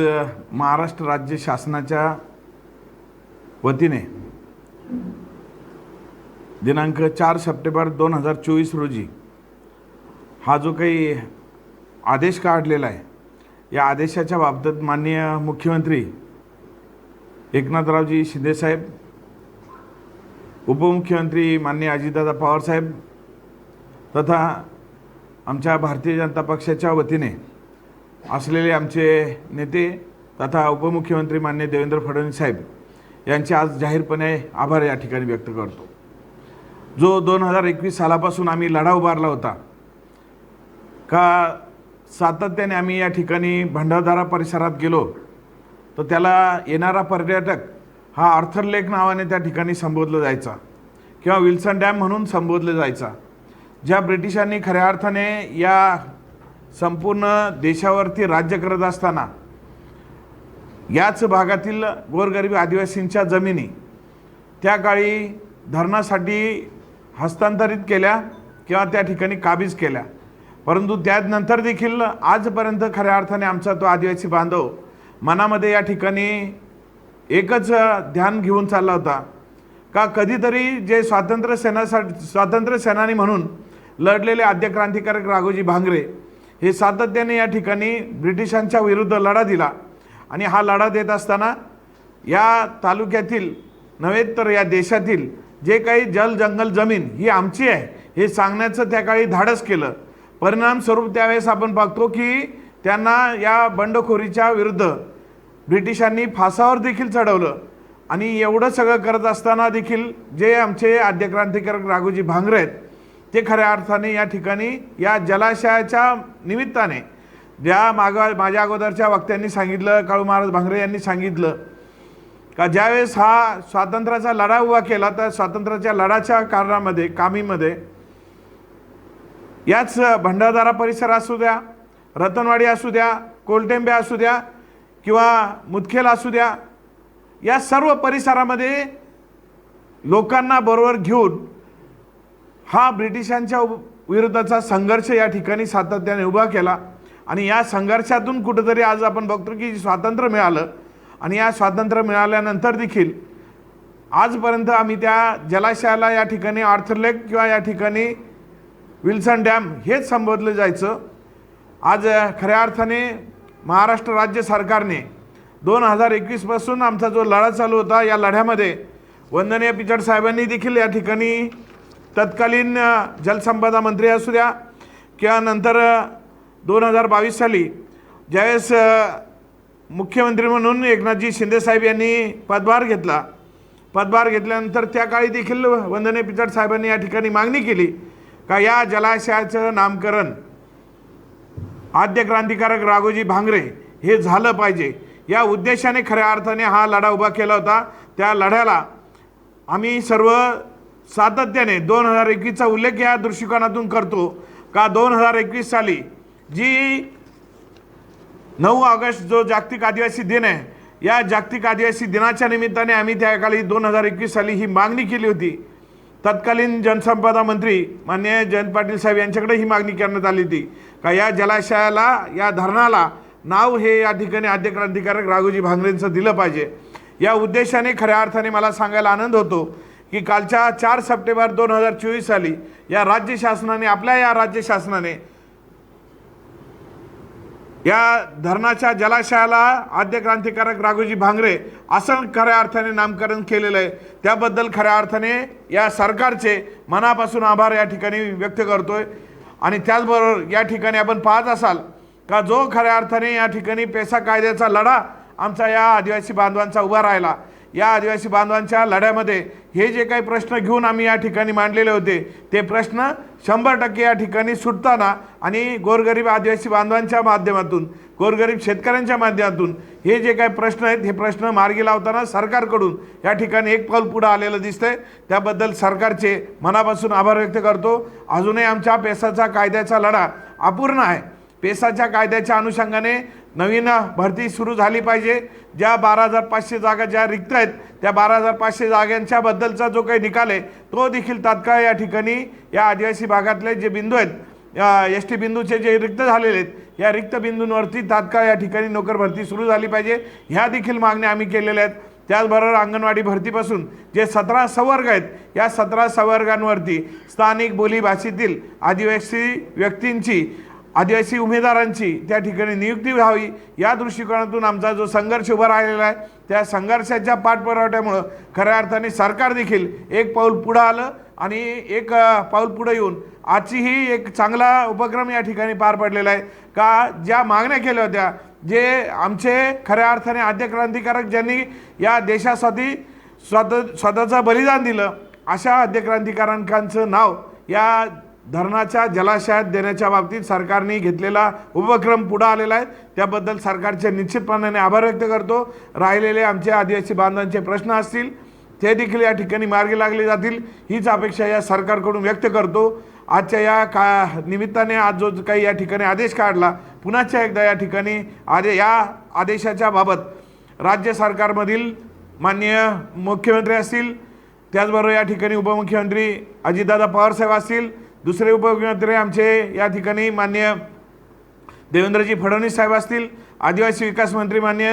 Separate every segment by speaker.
Speaker 1: महाराष्ट्र राज्य शासनाच्या वतीने दिनांक चार सप्टेंबर दोन हजार चोवीस रोजी हा जो काही आदेश काढलेला आहे या आदेशाच्या बाबतीत माननीय मुख्यमंत्री एकनाथरावजी शिंदेसाहेब उपमुख्यमंत्री माननीय अजितदादा पवारसाहेब तथा आमच्या भारतीय जनता पक्षाच्या वतीने असलेले आमचे नेते तथा उपमुख्यमंत्री मान्य देवेंद्र फडणवीस साहेब यांचे आज जाहीरपणे आभार या ठिकाणी व्यक्त करतो. जो दोन हजार एकवीस सालापासून आम्ही लढा उभारला होता का सातत्याने आम्ही या ठिकाणी भंडारदारा परिसरात गेलो तर त्याला येणारा पर्यटक हा अर्थरलेक नावाने त्या ठिकाणी संबोधला जायचा किंवा विल्सन डॅम म्हणून संबोधलं जायचा ज्या ब्रिटिशांनी खऱ्या अर्थाने या संपूर्ण देशावरती राज्य करत असताना याच भागातील गोरगरीब आदिवासींच्या जमिनी त्या काळी धरणासाठी हस्तांतरित केल्या किंवा त्या ठिकाणी काबीज केल्या. परंतु त्यानंतर देखील आजपर्यंत खऱ्या अर्थाने आमचा तो आदिवासी बांधव मनामध्ये या ठिकाणी एकच ध्यान घेऊन चालला होता का कधीतरी जे स्वातंत्र्य सेनासाठी स्वातंत्र्य सेनानी म्हणून लढलेले आद्य क्रांतिकारक राघोजी भांगरे हे सातत्याने या ठिकाणी ब्रिटिशांच्या विरुद्ध लढा दिला. आणि हा लढा देत असताना या तालुक्यातील नव्हे तर या देशातील जे काही जल जंगल जमीन ही आमची आहे हे सांगण्याचं त्या काळी धाडस केलं. परिणामस्वरूप त्यावेळेस आपण बघतो की त्यांना या बंडखोरीच्या विरुद्ध ब्रिटिशांनी फासावर देखील चढवलं. आणि एवढं सगळं करत असताना देखील जे आमचे आद्य क्रांतिकारक राघोजी भांगरे आहेत ते खऱ्या अर्थाने या ठिकाणी या जलाशयाच्या निमित्ताने. ज्या मागा माझ्या अगोदरच्या वक्त्यांनी सांगितलं काळू महाराज भांगरे यांनी सांगितलं का ज्यावेळेस हा स्वातंत्र्याचा लढा उभा केला तर स्वातंत्र्याच्या लढाच्या कारणामध्ये कामीमध्ये याच भंडारदारा परिसर असू द्या रतनवाडी असू द्या कोलटेंबे असू द्या किंवा मुदखेल असू द्या या सर्व परिसरामध्ये लोकांना बरोबर घेऊन हा ब्रिटिशांच्या उ- विरुद्धचा संघर्ष या ठिकाणी सातत्याने उभा केला. आणि या संघर्षातून कुठंतरी आज आपण बघतो की स्वातंत्र्य मिळालं. आणि या स्वातंत्र्य मिळाल्यानंतर देखील आजपर्यंत आम्ही त्या जलाशयाला या ठिकाणी आर्थरलेक किंवा या ठिकाणी विल्सन डॅम हेच संबोधलं जायचं. आज खऱ्या अर्थाने महाराष्ट्र राज्य सरकारने दोन हजार एकवीसपासून आमचा जो लढा चालू होता या लढ्यामध्ये वंदनीय पिचड साहेबांनी देखील या ठिकाणी तत्कालीन जलसंपदा मंत्री असू द्या किंवा नंतर दोन हजार बावीस साली ज्यावेळेस मुख्यमंत्री म्हणून एकनाथजी शिंदेसाहेब यांनी पदभार घेतला. पदभार घेतल्यानंतर त्या काळी देखील वंदने पिचड साहेबांनी या ठिकाणी मागणी केली का या जलाशयाचं नामकरण आद्य क्रांतिकारक राघोजी भांगरे हे झालं पाहिजे. या उद्देशाने खऱ्या अर्थाने हा लढा उभा केला होता. त्या लढ्याला आम्ही सर्व सातत्याने दोन हजार एकवीसचा उल्लेख या दृष्टिकोनातून करतो का दोन हजार एकवीस साली जी नऊ ऑगस्ट जो जागतिक आदिवासी दिन आहे या जागतिक आदिवासी दिनाच्या निमित्ताने आम्ही त्या काळी दोन हजार एकवीस साली ही मागणी केली होती. तत्कालीन जनसंपदा मंत्री माननीय जयंत पाटील साहेब यांच्याकडे ही मागणी करण्यात आली होती का या जलाशयाला या धरणाला नाव हे या ठिकाणी आद्य क्रांतिकारक राघोजी भांगरेंचं दिलं पाहिजे. या उद्देशाने खऱ्या अर्थाने मला सांगायला आनंद होतो की कालच्या चार सप्टेंबर दोन हजार चोवीस साली या राज्य शासनाने आपल्या या राज्य शासनाने या धरणाच्या जलाशयाला आद्य क्रांतिकारक राघोजी भांगरे असं खऱ्या अर्थाने नामकरण केलेलं आहे. त्याबद्दल खऱ्या अर्थाने या सरकारचे मनापासून आभार या ठिकाणी व्यक्त करतोय. आणि त्याचबरोबर या ठिकाणी आपण पाहत असाल का जो खऱ्या अर्थाने या ठिकाणी पेसा कायद्याचा लढा आमचा या आदिवासी बांधवांचा उभा राहिला या आदिवासी बांधवांच्या लढ्यामध्ये हे जे काही प्रश्न घेऊन आम्ही या ठिकाणी मांडलेले होते ते प्रश्न शंभर टक्के या ठिकाणी सुटताना आणि गोरगरीब आदिवासी बांधवांच्या माध्यमातून गोरगरीब शेतकऱ्यांच्या माध्यमातून हे जे काही प्रश्न आहेत हे प्रश्न मार्गी लावताना सरकारकडून या ठिकाणी एक पाऊल पुढं आलेलं दिसतंय. त्याबद्दल सरकारचे मनापासून आभार व्यक्त करतो. अजूनही आमच्या पेसाचा कायद्याचा लढा अपूर्ण आहे. पेसाच्या कायद्याच्या अनुषंगाने नवीन भरती सुरू झाली पाहिजे. ज्या बारा हजार पाचशे जागा ज्या रिक्त आहेत त्या बारा हजार पाचशे जागांच्याबद्दलचा जो काही निकाल आहे तो देखील तात्काळ या ठिकाणी या आदिवासी भागातले जे बिंदू आहेत एस टी बिंदूचे जे रिक्त झालेले आहेत या रिक्त बिंदूंवरती तात्काळ या ठिकाणी नोकर भरती सुरू झाली पाहिजे. ह्या देखील मागण्या आम्ही केलेल्या आहेत. त्याचबरोबर अंगणवाडी भरतीपासून जे सतरा संवर्ग आहेत या सतरा संवर्गांवरती स्थानिक बोलीभाषेतील आदिवासी व्यक्तींची आदिवासी उमेदवारांची त्या ठिकाणी नियुक्ती व्हावी या दृष्टिकोनातून आमचा जो संघर्ष उभा राहिलेला आहे त्या संघर्षाच्या पाठपुराव्यामुळं खऱ्या अर्थाने सरकार देखील एक पाऊल पुढं आलं आणि एक पाऊल पुढं येऊन आजचीही एक चांगला उपक्रम या ठिकाणी पार पडलेला आहे. का ज्या मागण्या केल्या होत्या जे आमचे खऱ्या अर्थाने आद्य क्रांतिकारक ज्यांनी या देशासाठी स्वत स्वतःचं बलिदान दिलं अशा आद्य क्रांतिकारकांचं नाव या धरणाच्या जलाशयात देण्याच्या बाबतीत सरकारने घेतलेला उपक्रम पुढं आलेला आहे. त्याबद्दल सरकारचे निश्चितपणाने आभार व्यक्त करतो. राहिलेले आमचे आदिवासी बांधवांचे प्रश्न असतील ते देखील या ठिकाणी मार्गी लागले जातील हीच अपेक्षा या सरकारकडून व्यक्त करतो. आजच्या या का निमित्ताने आज जो काही या ठिकाणी आदेश काढला पुन्हाच्या एकदा या ठिकाणी आदे या आदेशाच्या बाबत राज्य सरकारमधील माननीय मुख्यमंत्री असतील त्याचबरोबर या ठिकाणी उपमुख्यमंत्री अजितदादा पवारसाहेब असतील दुसरे उपमुख्यमंत्री आमचे या ठिकाणी मान्य देवेंद्रजी फडणवीस साहेब असतील आदिवासी विकास मंत्री मान्य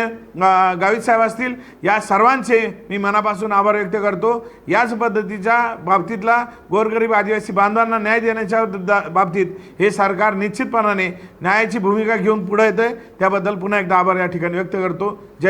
Speaker 1: गावित साहेब असतील या सर्वांचे मी मनापासून आभार व्यक्त करतो. याच पद्धतीच्या बाबतीतला गोरगरीब आदिवासी बांधवांना न्याय देण्याच्या बाबतीत हे सरकार निश्चितपणाने न्यायाची भूमिका घेऊन पुढे येतं त्याबद्दल पुन्हा एकदा आभार या ठिकाणी व्यक्त करतो. जय